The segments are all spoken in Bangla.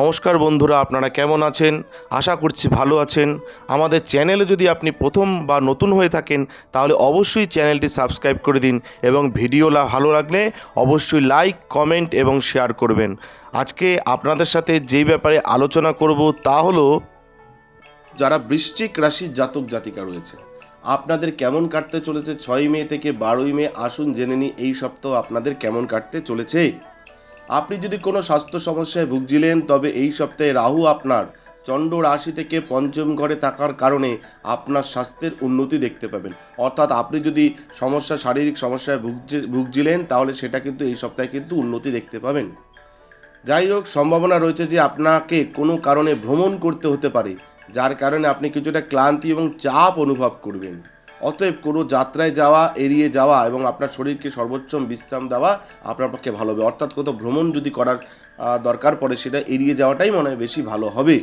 নমস্কার বন্ধুরা, আপনারা কেমন আছেন? আশা করছি ভালো আছেন। আমাদের চ্যানেলে যদি আপনি প্রথম বা নতুন হয়ে থাকেন, তাহলে অবশ্যই চ্যানেলটি সাবস্ক্রাইব করে দিন এবং ভিডিও ভালো লাগলে অবশ্যই লাইক, কমেন্ট এবং শেয়ার করবেন। আজকে আপনাদের সাথে যেই ব্যাপারে আলোচনা করব তা হলো, যারা বৃশ্চিক রাশির জাতক জাতিকা রয়েছে, আপনাদের কেমন কাটতে চলেছে? ছয় মে থেকে বারোই মে, আসুন জেনে নিই এই সপ্তাহ আপনাদের কেমন কাটতে চলেছে। আপনি যদি কোনো স্বাস্থ্য সমস্যায় ভুগছিলেন, তবে এই সপ্তাহে রাহু আপনার। চন্ড রাশি থেকে পঞ্চম ঘরে থাকার কারণে আপনার স্বাস্থ্যের উন্নতি দেখতে পাবেন। অর্থাৎ আপনি যদি সমস্যা, শারীরিক সমস্যায় ভুগছে, ভুগছিলেন, তাহলে সেটা কিন্তু এই সপ্তাহে কিন্তু উন্নতি দেখতে পাবেন। যাই হোক, সম্ভাবনা রয়েছে যে আপনাকে কোনো কারণে ভ্রমণ করতে হতে পারে, যার কারণে আপনি কিছুটা ক্লান্তি এবং চাপ অনুভব করবেন। অতএব কোনো যাত্রায় যাওয়া, এড়িয়ে যাওয়া এবং আপনার শরীরকে সর্বোচ্চ বিশ্রাম দেওয়া আপনার পক্ষে ভালো হবে। অর্থাৎ কোথাও ভ্রমণ যদি করার দরকার পড়ে, সেটা এড়িয়ে যাওয়াটাই মনে হয় বেশি ভালো হবে।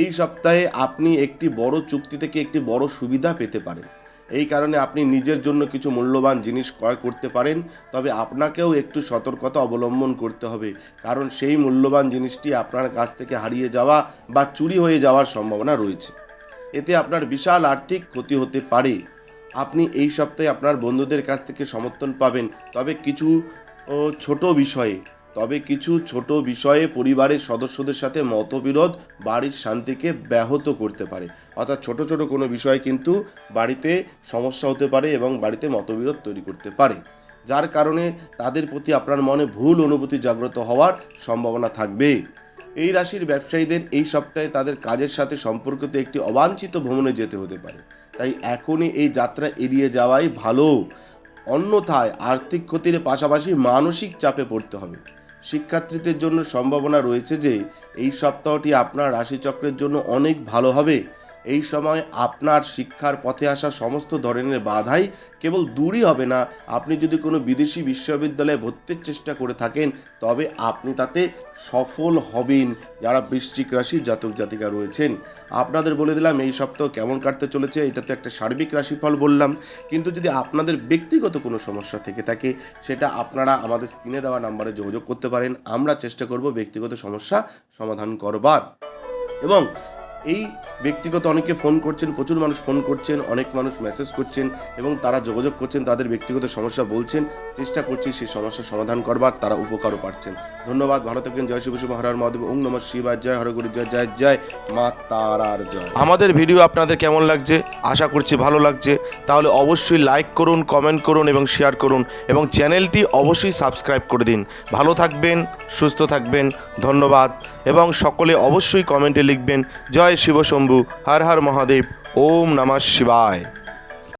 এই সপ্তাহে আপনি একটি বড় চুক্তি থেকে একটি বড় সুবিধা পেতে পারেন। এই কারণে আপনি নিজের জন্য কিছু মূল্যবান জিনিস ক্রয় করতে পারেন, তবে আপনাকেও একটু সতর্কতা অবলম্বন করতে হবে। কারণ সেই মূল্যবান জিনিসটি আপনার কাছ থেকে হারিয়ে যাওয়া বা চুরি হয়ে যাওয়ার সম্ভাবনা রয়েছে। এতে আপনার বিশাল আর্থিক ক্ষতি হতে পারে। আপনি এই সপ্তাহে আপনার বন্ধুদের কাছ থেকে সমর্থন পাবেন। তবে কিছু ছোট বিষয়ে, তবে কিছু ছোট বিষয়ে পরিবারের সদস্যদের সাথে মতবিরোধ বাড়ির শান্তিকে ব্যাহত করতে পারে। অর্থাৎ ছোট ছোট কোনো বিষয় কিন্তু বাড়িতে সমস্যা হতে পারে এবং বাড়িতে মতবিরোধ তৈরি করতে পারে। যার কারণে তাদের প্রতি আপনার মনে ভুল অনুভূতি জাগ্রত হওয়ার সম্ভাবনা থাকবে। এই রাশির ব্যবসায়ীদের এই সপ্তাহে তাদের কাজের সাথে সম্পর্কিত একটি অবাঞ্ছিত ভ্রমণে যেতে হতে পারে। তাই এখনই এই যাত্রা এড়িয়ে যাওয়াই ভালো। অন্যথায় আর্থিক ক্ষতির পাশাপাশি মানসিক চাপে পড়তে হবে। শিক্ষার্থীদের জন্য সম্ভাবনা রয়েছে যে, এই সপ্তাহটি আপনার রাশিচক্রের জন্য অনেক ভালো হবে। এই সময় আপনার শিক্ষার পথে আসা সমস্ত ধরনের বাধাই কেবল দূরই হবে না। আপনি যদি কোনো বিদেশি বিশ্ববিদ্যালয়ে ভর্তির চেষ্টা করে থাকেন, তবে আপনি তাতে সফল হবেন। যারা বৃশ্চিক রাশির জাতক জাতিকা রয়েছেন, আপনাদের বলে দিলাম, এই সপ্তাহ কেমন কাটতে চলেছে, এটা তো একটা সার্বিক রাশিফল বললাম। কিন্তু যদি আপনাদের ব্যক্তিগত কোনো সমস্যা থেকে থাকে, সেটা আপনারা আমাদের স্ক্রিনে দেওয়া নাম্বারে যোগাযোগ করতে পারেন। আমরা চেষ্টা করব ব্যক্তিগত সমস্যা সমাধান করবার। এবং এই ব্যক্তিগত অনেকে ফোন করছেন, প্রচুর মানুষ ফোন করছেন, অনেক মানুষ মেসেজ করছেন এবং তারা যোগাযোগ করছেন, তাদের ব্যক্তিগত সমস্যা বলছেন, চেষ্টা করছি সেই সমস্যার সমাধান করবার, তারা উপকারও পাচ্ছেন। ধন্যবাদ, ভালো থাকবেন, জয় শিব শিব হরার মহাদেব, ওং নমঃ শিবায়, জয় হরগুরু জয় জয় জয়, মা তারার জয়। আমাদের ভিডিও আপনাদের কেমন লাগছে? আশা করছি ভালো লাগছে। তাহলে অবশ্যই লাইক করুন কমেন্ট করুন এবং শেয়ার করুন এবং চ্যানেলটি অবশ্যই সাবস্ক্রাইব করে দিন। ভালো থাকবেন, সুস্থ থাকবেন, ধন্যবাদ এবং সকলে অবশ্যই কমেন্টে লিখবেন, জয় শিব শম্ভু হর হর মহাদেব ওম নমঃ শিবায়।